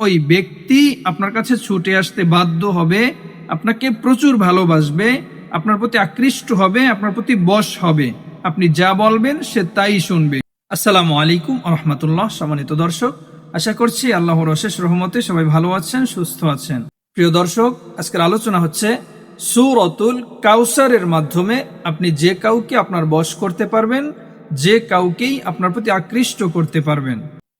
ওই ব্যক্তি আপনার কাছে ছুটে আসতে বাধ্য হবে, আপনাকে প্রচুর ভালোবাসবে, আপনার প্রতি আকৃষ্ট হবে, আপনার প্রতি বশ হবে। আপনি যা বলবেন সে তাই শুনবে। আসসালামু আলাইকুম রহমতুল্লাহ, সম্মানিত দর্শক, আশা করছি আল্লাহর অশেষ রহমতে সবাই ভালো আছেন, সুস্থ আছেন। প্রিয় দর্শক, আজকের আলোচনা হচ্ছে সুরতুল কাউসারের মাধ্যমে আপনি যে কাউকে আপনার বশ করতে পারবেন, যে কাউকেই আপনার প্রতি আকৃষ্ট করতে পারবেন।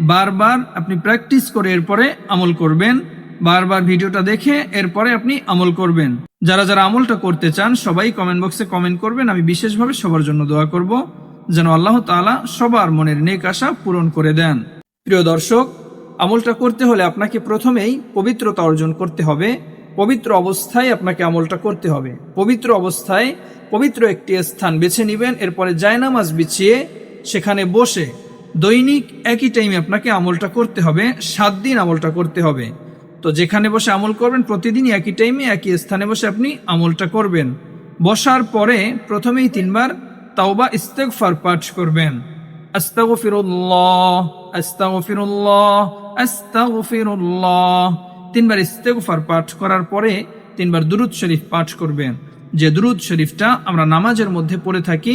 বারবার আপনি প্র্যাকটিস করে এরপরে আমল করবেন। বারবার ভিডিওটা দেখে এরপরে আপনি আমল করবেন। যারা যারা আমলটা করতে চান, সবাই কমেন্ট বক্সে কমেন্ট করবেন। আমি বিশেষভাবে সবার জন্য দোয়া করব, যেন আল্লাহ তাআলা সবার মনের নেক আশা পূরণ করে দেন। প্রিয় দর্শক, আমলটা করতে হলে আপনাকে প্রথমেই পবিত্রতা অর্জন করতে হবে। পবিত্র অবস্থায় আপনাকে আমলটা করতে হবে। পবিত্র অবস্থায় পবিত্র একটি স্থান বেছে নেবেন, এরপরে জায়নামাজ বিছিয়ে সেখানে বসে দৈনিক একই টাইমে আপনাকে আমলটা করতে হবে, সাত দিন আমলটা করতে হবে। তো যেখানে বসে আমল করবেন প্রতিদিন একই টাইমে একই স্থানে বসে আপনি আমলটা করবেন। বসার পরে প্রথমেই তিনবার তাওবা, ইস্তেগফার পাঠ করবেন। আস্তাগফিরুল্লাহ আস্তাগফিরুল্লাহ আস্তাগফিরুল্লাহ। তিনবার ইস্তেগফার পাঠ করার পরে তিনবার দুরুদ শরীফ পাঠ করবেন। যে দুরুদ শরীফটা আমরা নামাজের মধ্যে পড়ে থাকি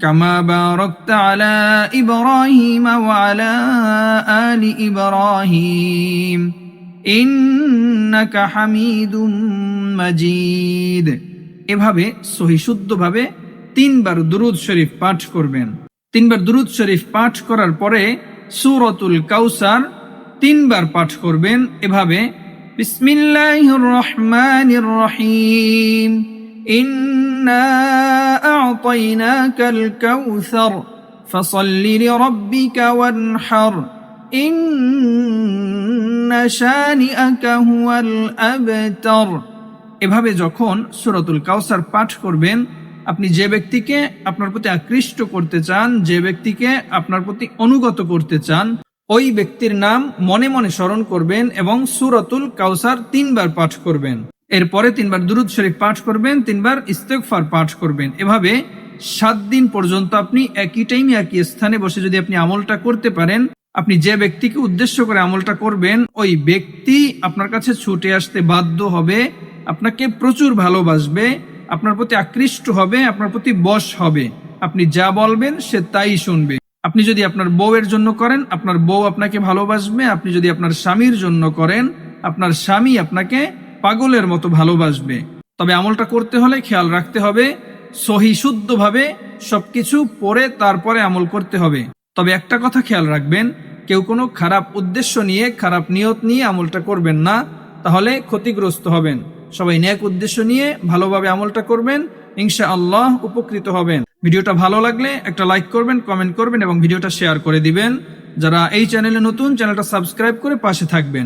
كما باركت على ابراهيم وعلى ال ابراهيم انك حميد مجيد এভাবে সহি শুদ্ধভাবে তিনবার দুরুদ শরীফ পাঠ করবেন তিনবার দুরুদ শরীফ পাঠ করার পরে সুরতুল কাউসার তিনবার পাঠ করবেন এভাবে বিসমিল্লাহির রহমানির রহিম ইন্না আ'তাইনাকাল কাউসার ফসল্লি লিরাব্বিকা ওয়ানহার ইন্না শানিআকা হুয়াল আবতার এভাবে যখন সুরতুল কাউসার পাঠ করবেন, আপনি যে ব্যক্তিকে আপনার প্রতি আকৃষ্ট করতে চান, যে ব্যক্তিকে আপনার প্রতি অনুগত করতে চান, ওই ব্যক্তির নাম মনে মনে স্মরণ করবেন এবং সুরতুল কাউসার তিনবার পাঠ করবেন। এরপরে তিনবার দুরুদ শরীফ পাঠ করবেন, তিনবার ইস্তেকফার পাঠ করবেন। এভাবে সাত দিন পর্যন্ত আপনি একই টাইমে একই স্থানে বসে যদি আপনি আমলটা করতে পারেন, আপনি যে ব্যক্তিকে উদ্দেশ্য করে আমলটা করবেন, ওই ব্যক্তি আপনার কাছে ছুটে আসতে বাধ্য হবে, আপনাকে প্রচুর ভালোবাসবে, আপনার প্রতি আকৃষ্ট হবে, আপনার প্রতি বশ হবে। আপনি যা বলবেন, সে তাই শুনবে। আপনি যদি আপনার বউয়ের জন্য করেন, আপনার বউ আপনাকে ভালোবাসবে, আপনি যদি আপনার স্বামীর জন্য করেন, আপনার স্বামী আপনাকে পাগলের মতো ভালোবাসবে। তবে আমলটা করতে হলে খেয়াল রাখতে হবে, সহি শুদ্ধভাবে সবকিছু পরে তারপরে আমল করতে হবে। তবে একটা কথা খেয়াল রাখবেন, কেউ কোনো খারাপ উদ্দেশ্য নিয়ে, খারাপ নিয়ত নিয়ে আমলটা করবেন না, তাহলে ক্ষতিগ্রস্ত হবেন। সবাই ন্যাক উদ্দেশ্য নিয়ে ভালোভাবে আমলটা করবেন ইনশা আল্লাহ উপকৃত হবেন। ভিডিওটা ভালো লাগলে একটা লাইক করবেন, কমেন্ট করবেন এবং ভিডিওটা শেয়ার করে দিবেন। যারা এই চ্যানেলে নতুন, চ্যানেলটা সাবস্ক্রাইব করে পাশে থাকবেন।